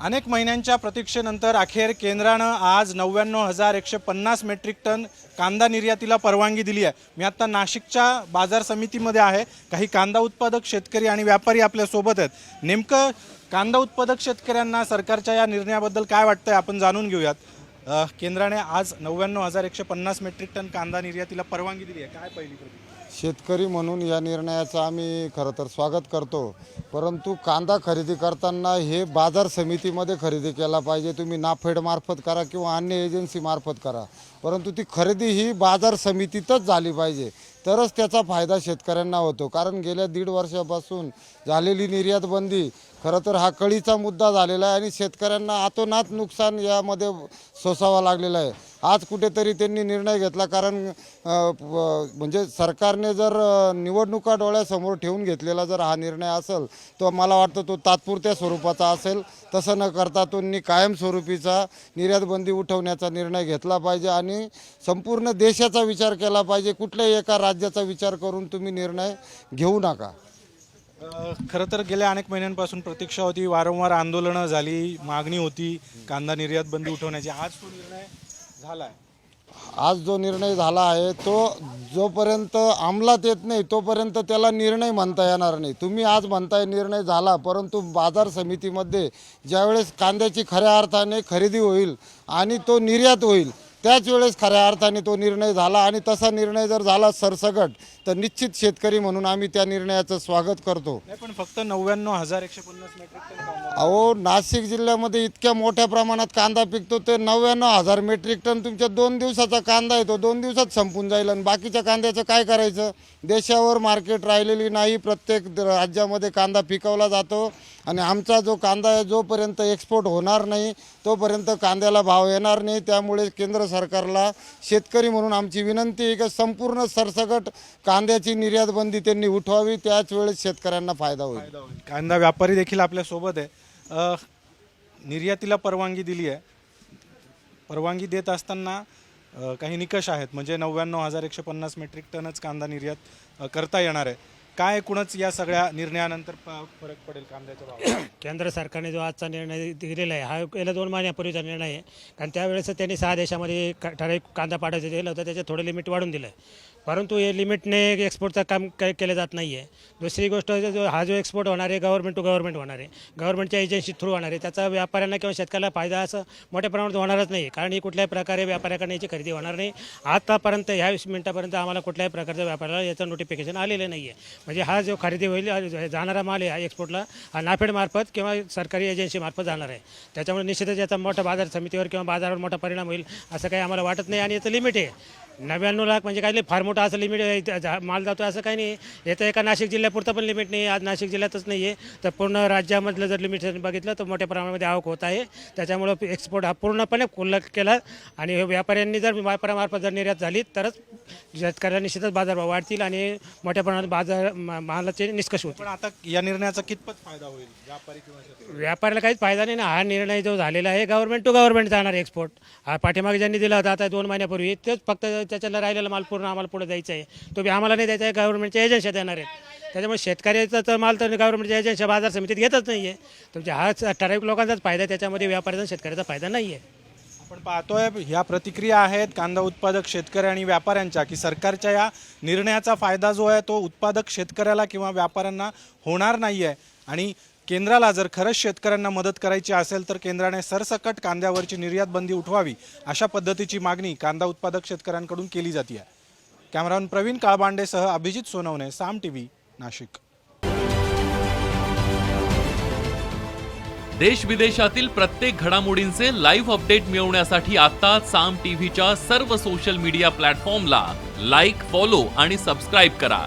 अनेक महिन्यांच्या प्रतीक्षेनंतर अखेर केंद्रानं आज नव्याण्णव हजार एकशे पन्नास मेट्रिक टन कांदा निर्यातीला परवानगी दिली आहे. मी आत्ता नाशिकच्या बाजार समितीमध्ये आहे. काही कांदा उत्पादक शेतकरी आणि व्यापारी आपल्यासोबत आहेत. नेमकं कांदा उत्पादक शेतकऱ्यांना सरकारच्या या निर्णयाबद्दल काय वाटतंय आपण जाणून घेऊयात. केंद्राने आज नव्याण्णव हजार एकशे पन्नास मेट्रिक टन कांदा निर्यातीला परवानगी दिली आहे. काय पहिली शेतकरी म्हणून या निर्णयाचं आम्ही खरं तर स्वागत करतो. परंतु कांदा खरेदी करताना हे बाजार समितीमध्ये खरेदी केला पाहिजे. तुम्ही नाफेडमार्फत करा किंवा अन्य एजन्सीमार्फत करा. परंतु ती खरेदी ही बाजार समितीतच झाली पाहिजे. तरच त्याचा फायदा शेतकऱ्यांना होतो. कारण गेल्या दीड वर्षापासून झालेली निर्यात बंदी खरं तर हा कळीचा मुद्दा झालेला आहे आणि शेतकऱ्यांना आतोनात नुकसान यामध्ये सोसावं लागलेलं आहे. आज कुठेतरी त्यांनी निर्णय घेतला कारण म्हणजे सरकारने जर निवडणुका डोळ्यासमोर ठेवून घेतलेला जर हा निर्णय असेल तो मला वाटतं तो तात्पुरत्या स्वरूपाचा असेल. तसं न करता त्यांनी कायमस्वरूपीचा निर्यातबंदी उठवण्याचा निर्णय घेतला पाहिजे आणि संपूर्ण देशाचा विचार केला पाहिजे. कुठल्याही एका राज्याचा विचार करून तुम्ही निर्णय घेऊ नका. खरं तर गेल्या अनेक महिन्यांपासून प्रतीक्षा होती वारंवार आंदोलनं झाली मागणी होती कांदा निर्यात बंदी उठवण्याची. आज तो निर्णय झाला आहे आज जो निर्णय झाला आहे तो जोपर्यंत अंमलात येत नाही तोपर्यंत त्याला निर्णय म्हणता येणार नाही. तुम्ही आज म्हणताय निर्णय झाला परंतु बाजार समितीमध्ये ज्यावेळेस कांद्याची खऱ्या अर्थाने खरेदी होईल आणि तो निर्यात होईल त्याच वेळेस खऱ्या अर्थाने तो निर्णय झाला आणि तसा निर्णय जर झाला सरसगट तर निश्चित शेतकरी म्हणून आम्ही त्या निर्णयाचं स्वागत करतो. नाही पण फक्त नव्याण्णव हजार एकशे पन्नास मेट्रिक टन कांदा अहो नाशिक जिल्ह्यामध्ये इतक्या मोठ्या प्रमाणात कांदा पिकतो ते नव्याण्णव हजार मेट्रिक टन तुमच्या दोन दिवसाचा कांदा आहे तो दोन दिवसात संपून जाईल आणि बाकीच्या कांद्याचं काय करायचं? देशावर मार्केट राहिलेली नाही प्रत्येक द- राज्यामध्ये कांदा पिकवला जातो. आणि आमचा जो कांदा आहे जोपर्यंत एक्सपोर्ट होणार नाही तोपर्यंत कांद्याला भाव येणार नाही. त्यामुळे केंद्र सरकारला शेतकरी म्हणून आमची विनंती आहे की संपूर्ण सरसगट कांद्याची निर्यात बंदी त्यांनी उठवावी. त्याच वेळेस शेतकऱ्यांना फायदा होईल. कांदा व्यापारी देखील आपल्यासोबत आहे. निर्यातीला परवानगी दिली आहे. परवानगी देत असताना काही निकष आहेत. म्हणजे नव्याण्णव हजार एकशे पन्नास मेट्रिक टनच कांदा निर्यात करता येणार आहे. काय एकूणच या सगळ्या निर्णयानंतर प- फरक पडेल कांद्याच्या भावात? केंद्र सरकारने जो आजचा निर्णय दिलेला आहे हा गेल्या दोन महिन्यापूर्वीचा निर्णय आहे. कारण त्यावेळेस त्यांनी सहा देशामध्ये का- ठराविक कांदा पाठवायचं दिलं होतं त्याचे थोडं लिमिट वाढून दिलं. आहे परंतु हे लिमिटने एक्सपोर्टचं काम काही केलं जात नाही आहे दुसरी गोष्ट म्हणजे जो हा जो एक्सपोर्ट होणार आहे गव्हर्नमेंट टू गव्हर्नमेंट होणार आहे. गव्हर्नमेंटच्या एजन्सी थ्रू होणार आहे. त्याचा व्यापाऱ्यांना किंवा शेतकऱ्याला फायदा असं मोठ्या प्रमाणात होणारच नाही कारण ही कुठल्याही प्रकारे व्यापाऱ्याकडे याची खरेदी होणार नाही. आतापर्यंत ह्या वीस मिनिटापर्यंत आम्हाला कुठल्याही प्रकारच्या व्यापाऱ्याला याचं नोटिफिकेशन आलेलं नाही आहे म्हणजे हा जो खरेदी होईल जाणारा माल आहे हा एक्सपोर्टला हा नाफेड मार्फत किंवा सरकारी एजन्सीमार्फत जाणार आहे. त्याच्यामुळे निश्चितच याचा मोठा बाजार समितीवर किंवा बाजारावर मोठा परिणाम होईल असं काही आम्हाला वाटत नाही. आणि याचं लिमिट आहे. नव्याण्णव लाख म्हणजे काय फार मोठं असं लिमिट माल जातो असं काही नाही. याचं एका नाशिक जिल्ह्यापुरतं पण लिमिट नाही. आज नाशिक जिल्ह्यातच नाही आहे. तर पूर्ण राज्यामधलं जर लिमिट बघितलं तर मोठ्या प्रमाणामध्ये आवक होत आहे. त्याच्यामुळं एक्सपोर्ट हा पूर्णपणे खुल्लक केला. आणि व्यापाऱ्यांनी जर व्यापारामार्फत जर निर्यात झाली तरच शेतकऱ्यांना निश्चितच बाजारभाव वाढतील आणि मोठ्या प्रमाणात बाजार मालाचे निष्कर्ष होतील. पण आता या निर्णयाचा कितपत फायदा होईल? व्यापारी व्यापाऱ्याला काहीच फायदा नाही ना. हा निर्णय जो झालेला आहे गव्हर्नमेंट टू गव्हर्नमेंट जाणार एक्सपोर्ट हा पाठीमागे ज्यांनी दिला होता आता दोन महिन्यापूर्वी तेच फक्त त्याच्याला राहिलेला माल पूर्ण आम्हाला पुढे द्यायचा आहे. तो बी आम्हाला नाही द्यायचा आहे गव्हर्नमेंटच्या एजन्स्या देणार आहेत. त्याच्यामुळे शेतकऱ्याचा तर माल तर गव्हर्नमेंटच्या एजन्स्या बाजार समितीत घेतच नाही आहे तुमच्या हाच ठराविक लोकांचाच फायदा आहे त्याच्यामध्ये व्यापाऱ्याचा शेतकऱ्याचा फायदा नाही आहे आपण पाहतोय ह्या प्रतिक्रिया आहेत कांदा उत्पादक शेतकरी आणि व्यापाऱ्यांच्या की सरकारच्या या निर्णयाचा फायदा जो आहे तो उत्पादक शेतकऱ्याला किंवा व्यापाऱ्यांना होणार नाही आहे आणि केंद्राला जर खरंच शेतकऱ्यांना मदत करायची असेल तर केंद्राने सरसकट कांद्यावरची निर्यात बंदी उठवावी अशा पद्धतीची मागणी कांदा उत्पादक शेतकऱ्यांकडून केली जाते. आहे कॅमेरामन प्रवीण काळबांडेसह अभिजित सोनवणे साम टी नाशिक. देश विदेशातील प्रत्येक घडामोडींचे लाईव्ह अपडेट मिळवण्यासाठी आता साम टीव्हीच्या सर्व सोशल मीडिया प्लॅटफॉर्मला लाईक फॉलो आणि सबस्क्राईब करा.